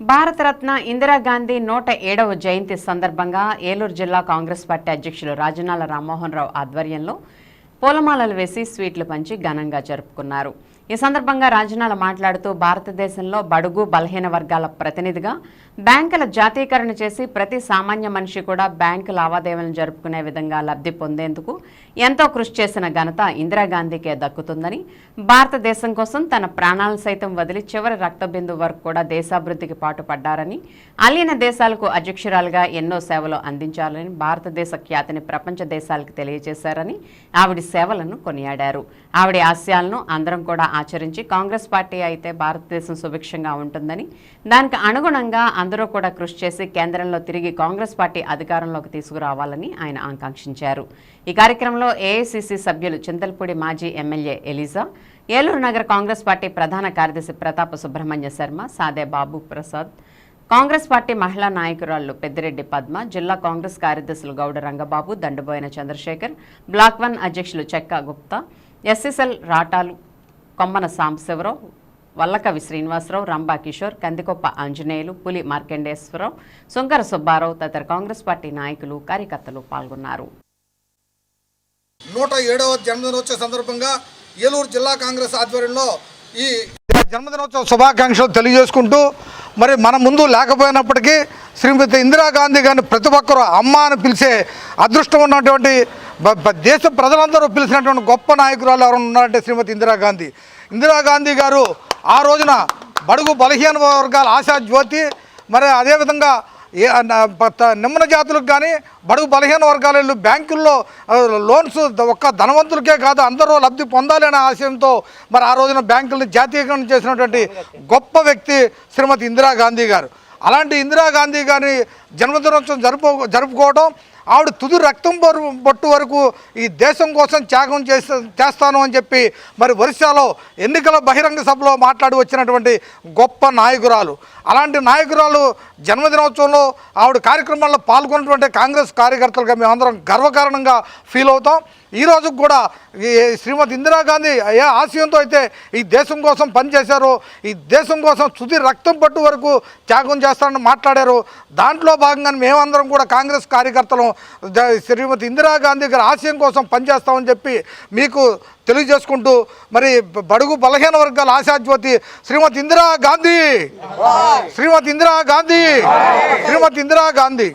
భారతరత్న ఇందిరాగాంధీ నూట ఏడవ జయంతి సందర్భంగా ఏలూరు జిల్లా కాంగ్రెస్ పార్టీ అధ్యక్షులు రాజనాల రామ్మోహన్ రావు ఆధ్వర్యంలో పూలమాలలు వేసి స్వీట్లు పంచి ఘనంగా జరుపుకున్నారు. ఈ సందర్భంగా రాజనాల మాట్లాడుతూ భారతదేశంలో బడుగు బలహీన వర్గాల ప్రతినిధిగా బ్యాంకుల జాతీకరణ చేసి ప్రతి సామాన్య మనిషి కూడా బ్యాంకు లావాదేవీలను జరుపుకునే విధంగా లబ్ధి పొందేందుకు ఎంతో కృషి చేసిన ఘనత ఇందిరాగాంధీకే దక్కుతుందని భారతదేశం కోసం తన ప్రాణాలను సైతం వదిలి చివరి రక్తబిందు వరకు కూడా దేశాభివృద్ధికి పాటుపడ్డారని అలీన దేశాలకు అధ్యక్షురాలుగా ఎన్నో సేవలు అందించాలని భారతదేశ ఖ్యాతిని ప్రపంచ దేశాలకు తెలియజేశారని ఆవిడ సేవలను కొనియాడారు. ఆవిడ ఆశయాలను అందరం కూడా ఆచరించి కాంగ్రెస్ పార్టీ అయితే భారతదేశం సుభిక్షంగా ఉంటుందని దానికి అనుగుణంగా అందరూ కూడా కృషి చేసి కేంద్రంలో తిరిగి కాంగ్రెస్ పార్టీ అధికారంలోకి తీసుకురావాలని ఆయన ఆకాంక్షించారు. ఈ కార్యక్రమంలో ఏఐసిసి సభ్యులు చింతల్పూడి మాజీ ఎమ్మెల్యే ఎలిజా ఏలూరు నగర కాంగ్రెస్ పార్టీ ప్రధాన కార్యదర్శి ప్రతాప సుబ్రహ్మణ్య శర్మ సాదే బాబు ప్రసాద్ కాంగ్రెస్ పార్టీ మహిళా నాయకురాళ్ళు పెద్దిరెడ్డి పద్మ జిల్లా కాంగ్రెస్ కార్యదర్శులు గౌడ రంగబాబు దండుబోయిన చంద్రశేఖర్ బ్లాక్ వన్ అధ్యక్షులు చెక్క గుప్తా ఎస్ఎస్ఎల్ రాటాలు కొమ్మన సాంబశివరావు వల్లకవి శ్రీనివాసరావు రంభా కిషోర్ కందికొప్ప ఆంజనేయులు పులి మార్కండేశ్వరరావు సుంకర సుబ్బారావు తదితర కాంగ్రెస్ పార్టీ నాయకులు కార్యకర్తలు పాల్గొన్నారు. నూట ఏడవ జన్మదినోత్సవ సందర్భంగా ఏలూరు జిల్లా కాంగ్రెస్ ఆధ్వర్యంలో ఈ జన్మదినోత్సవ శుభాకాంక్షలు తెలియజేసుకుంటూ మరి మన ముందు లేకపోయినప్పటికీ శ్రీమతి ఇందిరాగాంధీ గారిని ప్రతి ఒక్కరూ అమ్మ అని పిలిచే అదృష్టం ఉన్నటువంటి దేశ ప్రజలందరూ పిలిచినటువంటి గొప్ప నాయకురాలు ఎవరు ఉన్నారంటే శ్రీమతి ఇందిరాగాంధీ ఇందిరాగాంధీ గారు ఆ రోజున బడుగు బలహీన వర్గాల ఆశా జ్యోతి మరి అదేవిధంగా ఏ నిమ్మన జాతులకు కానీ బడుగు బలహీన వర్గాల బ్యాంకుల్లో లోన్స్ ఒక్క ధనవంతులకే కాదు అందరూ లబ్ధి పొందాలి అనే ఆశయంతో మరి ఆ రోజున బ్యాంకులను జాతీయకరణ చేసినటువంటి గొప్ప వ్యక్తి శ్రీమతి ఇందిరాగాంధీ గారు. అలాంటి ఇందిరాగాంధీ గారి జన్మదినోత్సవం జరుపు జరుపుకోవడం ఆవిడ తుది రక్తం బొట్టు వరకు ఈ దేశం కోసం త్యాగం చేస్తా చేస్తాను అని చెప్పి మరి ఒరిస్సాలో ఎన్నికల బహిరంగ సభలో మాట్లాడి వచ్చినటువంటి గొప్ప నాయకురాలు. అలాంటి నాయకురాలు జన్మదినోత్సవంలో ఆవిడ కార్యక్రమాల్లో పాల్గొన్నటువంటి కాంగ్రెస్ కార్యకర్తలుగా మేమందరం గర్వకారణంగా ఫీల్ అవుతాం. ఈ రోజు కూడా ఈ శ్రీమతి ఇందిరాగాంధీ ఏ ఆశయంతో అయితే ఈ దేశం కోసం పనిచేశారో ఈ దేశం కోసం తుది రక్తం పట్టు వరకు త్యాగం చేస్తారని మాట్లాడారు. దాంట్లో భాగంగా మేమందరం కూడా కాంగ్రెస్ కార్యకర్తలు శ్రీమతి ఇందిరాగాంధీ గారి ఆశయం కోసం పనిచేస్తామని చెప్పి మీకు తెలియజేసుకుంటూ మరి బడుగు బలహీన వర్గాల ఆశాజ్యోతి శ్రీమతి ఇందిరా గాంధీ! శ్రీమతి ఇందిరా గాంధీ! శ్రీమతి ఇందిరా గాంధీ!